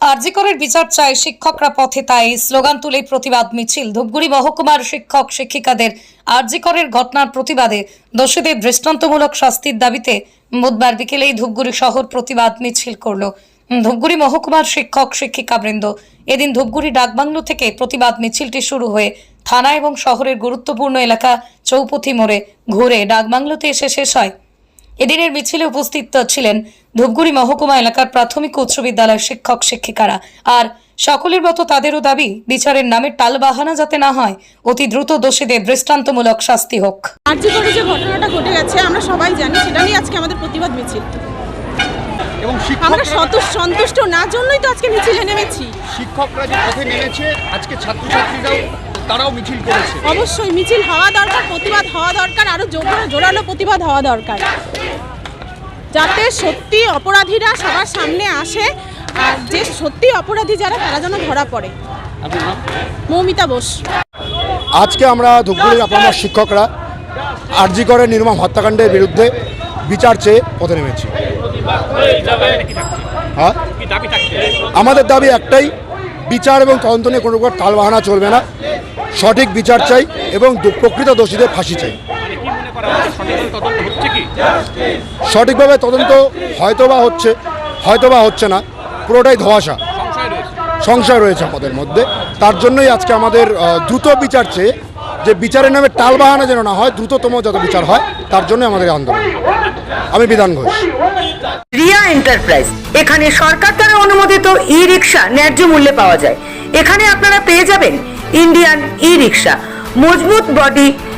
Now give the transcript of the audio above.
আরজিকরের বিচার চায় শিক্ষকরা পথে, তাই স্লোগান তুলে প্রতিবাদ মিছিল। ধূপগুড়ি মহকুমার শিক্ষক, শিক্ষিকাদের আরজিকরের ঘটনার প্রতিবাদে দোষীদের দৃষ্টান্তমূলক শাস্তির দাবিতে বুধবার বিকেলেই ধূপগুড়ি শহর প্রতিবাদ মিছিল করল। ধূপগুড়ি মহকুমার শিক্ষক শিক্ষিকা বৃন্দ এদিন ধূপগুড়ি ডাকবাংলো থেকে প্রতিবাদ মিছিলটি শুরু হয়ে থানা এবং শহরের গুরুত্বপূর্ণ এলাকা চৌপথি মোড়ে ঘুরে ডাকবাংলোতে এসে শেষ হয়। এদিনের মিছিলে উপস্থিত ছিলেন ধূপগুড়ি মহকুমা এলাকার প্রাথমিক উচ্চ বিদ্যালয়ের শিক্ষক শিক্ষিকারা। আর সকলের মতো তাদেরও দাবি বিচারের নামে টালবাহানা যাতে না হয় অতি দ্রুত দোষীদের দৃষ্টান্তমূলক শাস্তি হোক। আর্জি করে যে ঘটনাটা ঘটে গেছে আমরা সবাই জানি সেটা নিয়ে আজকে আমাদের প্রতিবাদ মিছিল। এবং আমরা সন্তুষ্ট না জন্যই তো আজকে মিছিলে নেমেছি। শিক্ষকরা যে পথে নেমেছে আজকে ছাত্রছাত্রীরাও তারাও মিছিল করেছে। অবশ্যই মিছিল হওয়া দরকার প্রতিবাদ হওয়া দরকার আরও জোর- জোরালো প্রতিবাদ হওয়া দরকার। যাতে সত্যি অপরাধীরা সবার সামনে আসে আর যে সত্যি অপরাধী যারা তারা যেন ধরা পড়ে। মৌমিতা বোস। আজকে আমরা ধূপগুড়ির আপনার শিক্ষকরা আরজি করে নির্মম হত্যাকাণ্ডের বিরুদ্ধে বিচার চেয়ে পথে নেমেছি। হ্যাঁ? আমাদের দাবি একটাই বিচার এবং তদন্ত নিয়ে কোনো প্রকার টালবাহানা চলবে না। সঠিক বিচার চাই এবং প্রকৃত দোষীদের ফাঁসি চাই। সঠিকভাবে তদন্ত হয়তোবা হচ্ছে হয়তোবা হচ্ছে না পুরোটাই ধোয়াশা। সংশয় রয়েছে। আমাদের মধ্যে। তার জন্যই আজকে আমাদের দ্রুত বিচার চেয়ে যে বিচারের নামে টালবাহানা যেন না হয় দ্রুততম যত বিচার হয় তার জন্য আমাদের আন্দোলন। আমি বিধান ঘোষ। রিয়া এন্টারপ্রাইজ। এখানে সরকার দ্বারা অনুমোদিত ই রিক্সা ন্যায্য মূল্যে পাওয়া যায়। এখানে আপনারা পেয়ে যাবেন ইন্ডিয়ান ই রিক্সা মজবুত বডি